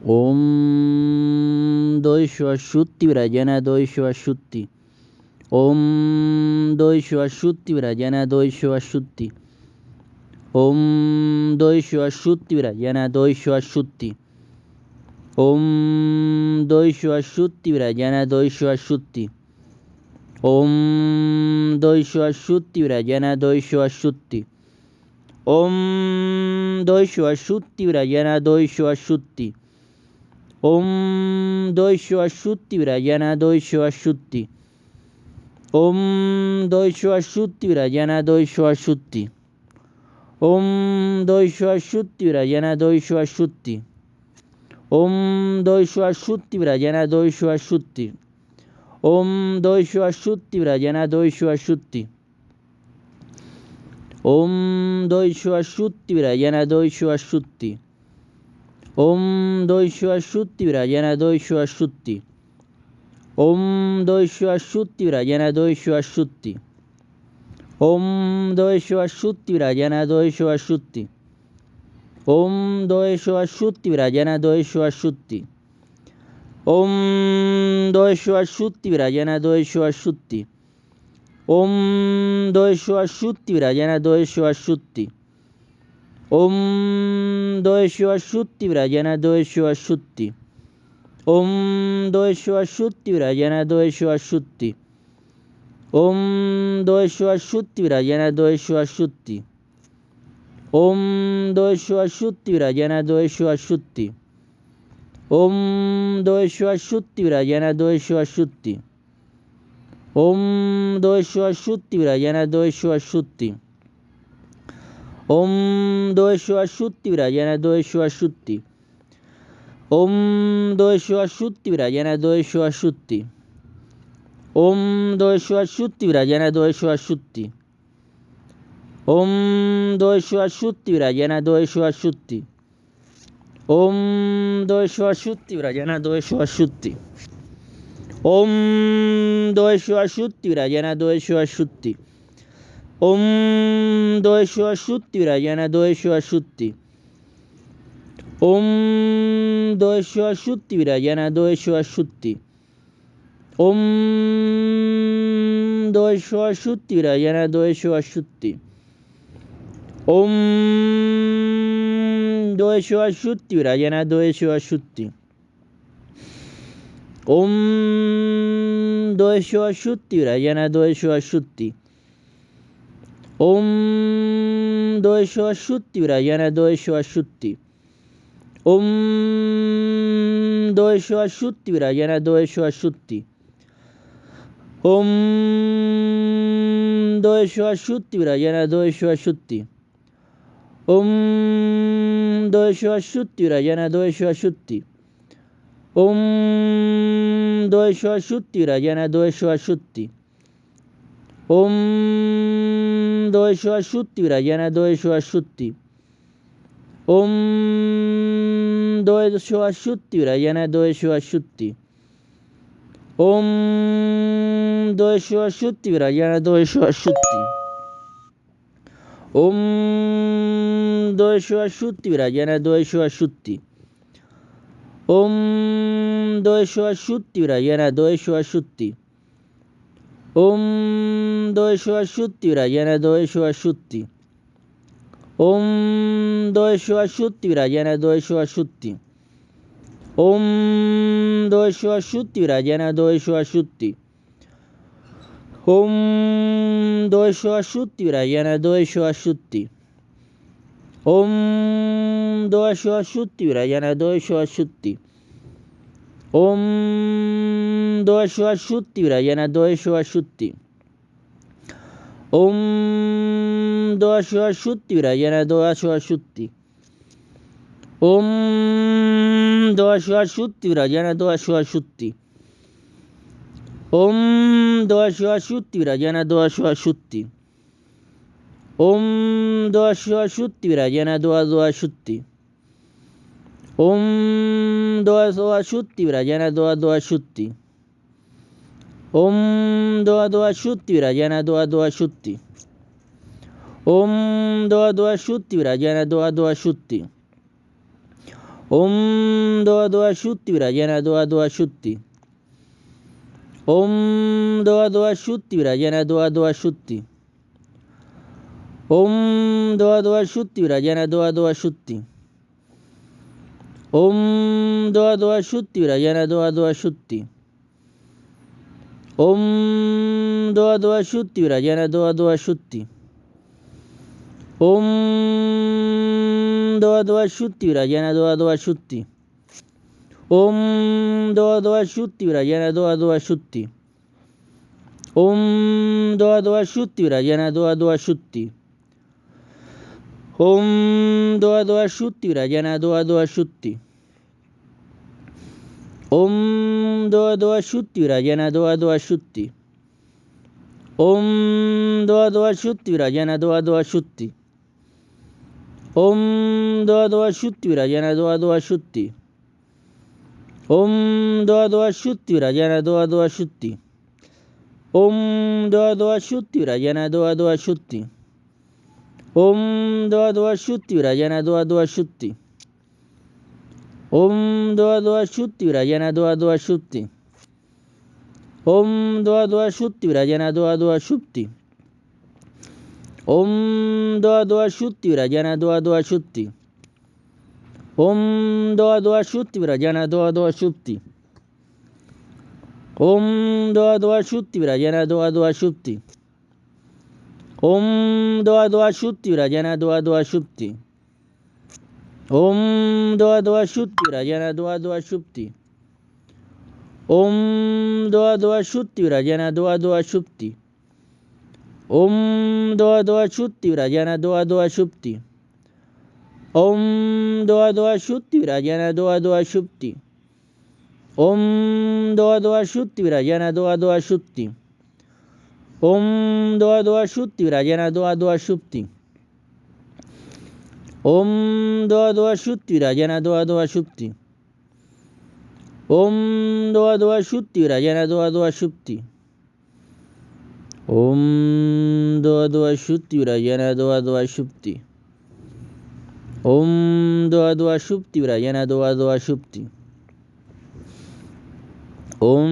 ওম দৈশ্বশুত্তি বিরাজনা দৈশ্বশুত্তি ওম দৈশ্বশুত্তি বিরাজনা দৈশ্বশুত্তি ওম দৈশ্বশুত্তি বিরাজনা দৈশ্বশুত্তি ওম দৈশ্বশুত্তি বিরাজনা দৈশ্বশুত্তি ওম দৈশ্বশুত্তি বিরাজনা দৈশ্বশুত্তি ওম দৈশ্বশুত্তি বিরাজনা দৈশ্বশুত্তি ওম দৈশ্য অশুদ্ধি বিরাজানা দৈশ্য অশুদ্ধি ওম দৈশ্য অশুদ্ধি বিরাজানা দৈশ্য অশুদ্ধি ওম দৈশ্য অশুদ্ধি বিরাজানা দৈশ্য অশুদ্ধি ওম দৈশ্য অশুদ্ধি বিরাজানা দৈশ্য অশুদ্ধি ওম দৈশ্য অশুদ্ধি বিরাজানা দৈশ্য অশুদ্ধি ওম দৈশ্য অশুদ্ধি বিরাজানা দৈশ্য অশুদ্ধি ওম দৈশ্য সুত্তি বিরাজেনা দৈশ্য সুত্তি ওম দৈশ্য সুত্তি বিরাজেনা দৈশ্য সুত্তি ওম দৈশ্য সুত্তি বিরাজেনা দৈশ্য সুত্তি ওম দৈশ্য সুত্তি বিরাজেনা দৈশ্য সুত্তি ওম দৈশ্য সুত্তি বিরাজেনা দৈশ্য সুত্তি ওম দৈশ্য সুত্তি বিরাজেনা দৈশ্য সুত্তি ওম দয়স্যুত্তি ব্রাজানা দয়স্যুত্তি ওম দয়স্যুত্তি ব্রাজানা দয়স্যুত্তি ওম দয়স্যুত্তি ব্রাজানা দয়স্যুত্তি ওম দয়স্যুত্তি ব্রাজানা দয়স্যুত্তি ওম দয়স্যুত্তি ব্রাজানা দয়স্যুত্তি ওম দয়স্যুত্তি ব্রাজানা দয়স্যুত্তি ওম দোয়েশু অশুত্তি বিরাজেন দোয়েশু অশুত্তি ওম দোয়েশু অশুত্তি বিরাজেন দোয়েশু অশুত্তি ওম দোয়েশু অশুত্তি বিরাজেন দোয়েশু অশুত্তি ওম দোয়েশু অশুত্তি বিরাজেন দোয়েশু অশুত্তি ওম দোয়েশু অশুত্তি বিরাজেন দোয়েশু অশুত্তি ওম দোয়েশু অশুত্তি বিরাজেন দোয়েশু অশুত্তি ওম দয়স সুত্তি রাজানা দয়স সুত্তি ওম দয়স সুত্তি রাজানা দয়স সুত্তি ওম দয়স সুত্তি রাজানা দয়স সুত্তি ওম দয়স সুত্তি রাজানা দয়স সুত্তি ওম দয়স সুত্তি রাজানা দয়স সুত্তি ওম দৈশ সুত্তি বিরাজানে দৈশ সুত্তি ওম দৈশ সুত্তি বিরাজানে দৈশ সুত্তি ওম দৈশ সুত্তি বিরাজানে দৈশ সুত্তি ওম দৈশ সুত্তি বিরাজানে দৈশ সুত্তি ওম দৈশ সুত্তি বিরাজানে দৈশ সুত্তি ওম 270 yana 270 ওম দ্বয়শোয়াশুত্তিরা ইয়ানা দ্বয়শোয়াশুত্তি ওম দ্বয়শোয়াশুত্তিরা ইয়ানা দ্বয়শোয়াশুত্তি ওম দ্বয়শোয়াশুত্তিরা ইয়ানা দ্বয়শোয়াশুত্তি ওম দ্বয়শোয়াশুত্তিরা ইয়ানা দ্বয়শোয়াশুত্তি ওম দয়সুয়া সত্যিরা জেনে দয়সুয়া সত্যি ওম দয়সুয়া সত্যিরা জেনে দয়সুয়া সত্যি ওম দয়সুয়া সত্যিরা জেনে দয়সুয়া সত্যি ওম দয়সুয়া সত্যিরা জেনে দয়সুয়া সত্যি ওম দয়সুয়া সত্যিরা জেনে দয়সুয়া সত্যি ওম দোয়াশুয়াশুত্তি বিরাজ না দোয়াশুয়াশুত্তি ওম দোয়াশুয়াশুত্তি বিরাজ না দোয়াশুয়াশুত্তি ওম দোয়াশুয়াশুত্তি বিরাজ না দোয়াশুয়াশুত্তি ওম দোয়াশুয়াশুত্তি বিরাজ না দোয়াশুয়াশুত্তি ওম দোয়াশুয়াশুত্তি বিরাজ না দোয়া দোয়াশুত্তি ওম দোয়া দোয়া সুত্তি রাজানা দোয়া দোয়া ওম দোয়া দোয়া সুত্তি বিরাজনা দোয়া দোয়া সুত্তি ওম দোয়া দোয়া সুত্তি বিরাজনা দোয়া দোয়া সুত্তি ওম দোয়া দোয়া সুত্তি বিরাজনা দোয়া দোয়া সুত্তি ওম দোয়া দোয়া সুত্তি বিরাজনা দোয়া দোয়া সুত্তি ওম দোয়া দোয়া সুত্তি বিরাজনা দোয়া দোয়া সুত্তি ওম দোয়া দোয়া সুত্তি বিরাজনা দোয়া দোয়া সুত্তি ওম দোয়া দোয়া সুত্তি বিরাজনা দোয়া দোয়া সুত্তি ওম দোয়া দোয়া সুত্তি বিরাজনা দোয়া দোয়া সুত্তি ওম দোয়া দোয়া সুত্তি বিরাজনা দোয়া দোয়া সুত্তি ওম দোয়া দোয়া সুত্তি বিরাজনা দোয়া দোয়া সুত্তি ওম দোয়া দোয়া সুত্তি বিরাজনা দোয়া দোয়া সুত্তি ওম দোয়া দোয়া সুত্তি বিরাজনা দোয়া দোয়া সুত্তি ওম দোয়া দোয়া সুত্তি বিরাজনা দোয়া দোয়া সুত্তি ওম দোয়া দোয়া সুত্তি বিরাজনা দোয়া দোয়া সুত্তি ওম দোয়া দোয়া সুত্তি বিরাজনা দোয়া দোয়া সুত্তি ওম দোয়া দোয়া সুত্তি বিরাজনা দোয়া দোয়া সুত্তি ওম দোয়া দোয়া সুত্তি বিরাজনা দোয়া দোয়া সুত্তি ওম দোয়া দোয়া সুত্তি বিরাজনা দোয়া দোয়া সুপ্তি ওম দোয়া দোয়া সুত্তি বিরাজনা দোয়া দোয়া সুপ্তি ওম দোয়া দোয়া সুত্তি বিরাজনা দোয়া দোয়া সুপ্তি ওম দোয়া দোয়া সুত্তি বিরাজনা দোয়া দোয়া সুপ্তি ওম দোয়া দোয়া সুত্তি বিরাজনা দোয়া দোয়া সুপ্তি ওম দোয়া দোয়া সুত্তি বিরাজনা দোয়া দোয়া সুপ্তি ওম দোয়া দোয়া সুত্তি রাজানা দোয়া দোয়া সুপ্তি ওম দোয়া দোয়া সুত্তি রাজানা দোয়া দোয়া সুপ্তি ওম দোয়া দোয়া সুপ্তি রাজানা দোয়া দোয়া সুপ্তি ওম দোয়া দোয়া সুপ্তি রাজানা দোয়া দোয়া সুপ্তি ওম দোয়া দোয়া সুপ্তি রাজানা দোয়া দোয়া সুপ্তি ওম দোয়া দোয়া সুপ্তি রাজানা দোয়া দোয়া সুপ্তি ওম দোয়া দোয়া সুপ্তি বিরাজানা দোয়া দোয়া সুপ্তি ওম দোয়া দোয়া সুপ্তি বিরাজানা দোয়া দোয়া সুপ্তি ওম দোয়া দোয়া সুপ্তি বিরাজানা দোয়া দোয়া সুপ্তি ওম দোয়া দোয়া সুপ্তি বিরাজানা দোয়া দোয়া সুপ্তি ওম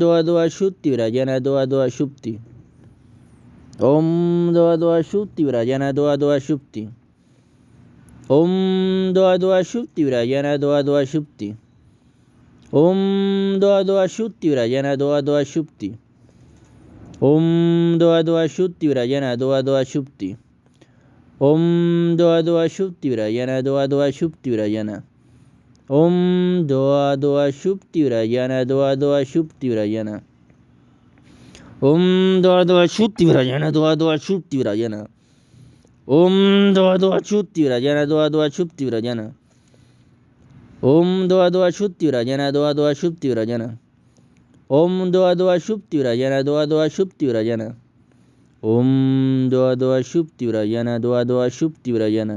দোয়া দোয়া সুপ্তি বিরাজানা দোয়া দোয়া সুপ্তি ওম দোয়া দোয়া সুপ্তি বিরাজানা দোয়া দোয়া সুপ্তি ओम द्वा द्वा शुक्ति विराजना द्वा द्वा शुक्ति ओम द्वा द्वा शुक्ति विराजना द्वा द्वा शुक्ति ओम द्वा द्वा शुक्ति विराजना द्वा द्वा शुक्ति ओम द्वा द्वा शुक्ति विराजना द्वा द्वा शुक्ति विराजना ओम द्वा द्वा शुक्ति विराजना द्वा द्वा शुक्ति विराजना ओम द्वा द्वा शुक्ति विराजना द्वा द्वा शुक्ति विराजना ওম দোয়া দোয়া সুত্তি রাজানা দোয়া দোয়া সুপ্তি রাজানা ওম দোয়া দোয়া সুপ্তি রাজানা দোয়া দোয়া সুপ্তি রাজানা ওম দোয়া দোয়া সুপ্তি রাজানা দোয়া দোয়া সুপ্তি রাজানা ওম দোয়া দোয়া সুপ্তি রাজানা দোয়া দোয়া সুপ্তি রাজানা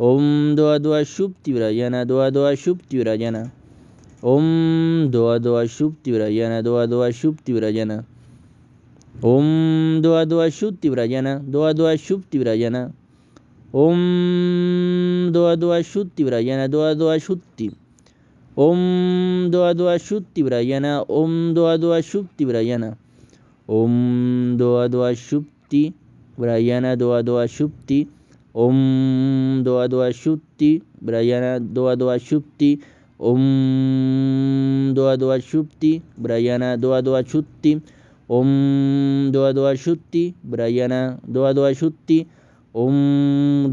ওম দোয়া দোয়া সুপ্তি রাজানা দোয়া দোয়া সুপ্তি রাজানা ওম দোয়া দোয়া সুপ্তি রাজানা দোয়া দোয়া সুপ্তি রাজানা ওম দোয়া দোয়া সুপ্তি বিরাজানা দোয়া দোয়া সুপ্তি বিরাজানা ওম দোয়া দোয়া সুত্তি বিরাজানা দোয়া দোয়া সুত্তি ওম দোয়া দোয়া সুত্তি বিরাজানা ওম দোয়া দোয়া সুপ্তি বিরাজানা ওম দোয়া দোয়া সুপ্তি বিরাজানা দোয়া দোয়া সুপ্তি ওম দোয়া দোয়া সুপ্তি বিরাজানা দোয়া দোয়া সুপ্তি ওম দোয়া দোয়া সুপ্তি বিরাজানা দোয়া দোয়া সুপ্তি ওম দোয়া দোয়া সুত্তি ব্রাজানা দোয়া দোয়া সুত্তি ওম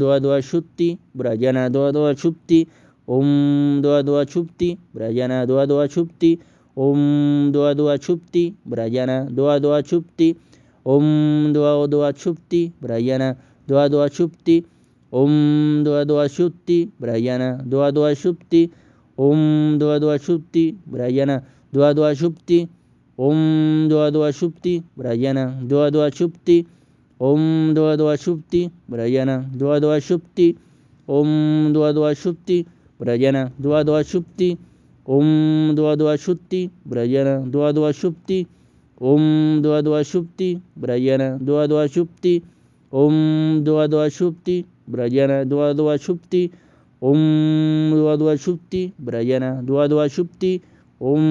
দোয়া দোয়া সুত্তি ব্রাজানা দোয়া দোয়া সুপ্তি ওম দোয়া দোয়া সুপ্তি ব্রাজানা দোয়া দোয়া সুপ্তি ওম দোয়া দোয়া সুপ্তি ব্রাজানা দোয়া দোয়া সুপ্তি ওম দোয়া দোয়া সুপ্তি ব্রাজানা দোয়া দোয়া সুপ্তি ওম দোয়া দোয়া সুপ্তি ব্রাজানা দোয়া দোয়া সুপ্তি ওম দোয়া দোয়া সুপ্তি ব্রাজানা দোয়া দোয়া সুপ্তি ওম দোয়া দোয়া সুপ্তি ব্রাজানা দোয়া দোয়া সুপ্তি ওম দোয়া দোয়া সুপ্তি ব্রাজানা দোয়া দোয়া সুপ্তি ওম দোয়া দোয়া সুপ্তি ব্রাজানা দোয়া দোয়া সুপ্তি ওম দোয়া দোয়া সুপ্তি ব্রাজানা দোয়া দোয়া সুপ্তি ওম দোয়া দোয়া সুপ্তি ব্রাজানা দোয়া দোয়া সুপ্তি ওম দোয়া দোয়া সুপ্তি ব্রাজানা দোয়া দোয়া সুপ্তি ওম দোয়া দোয়া শুক্তি ব্রাজানা দোয়া দোয়া শুক্তি ওম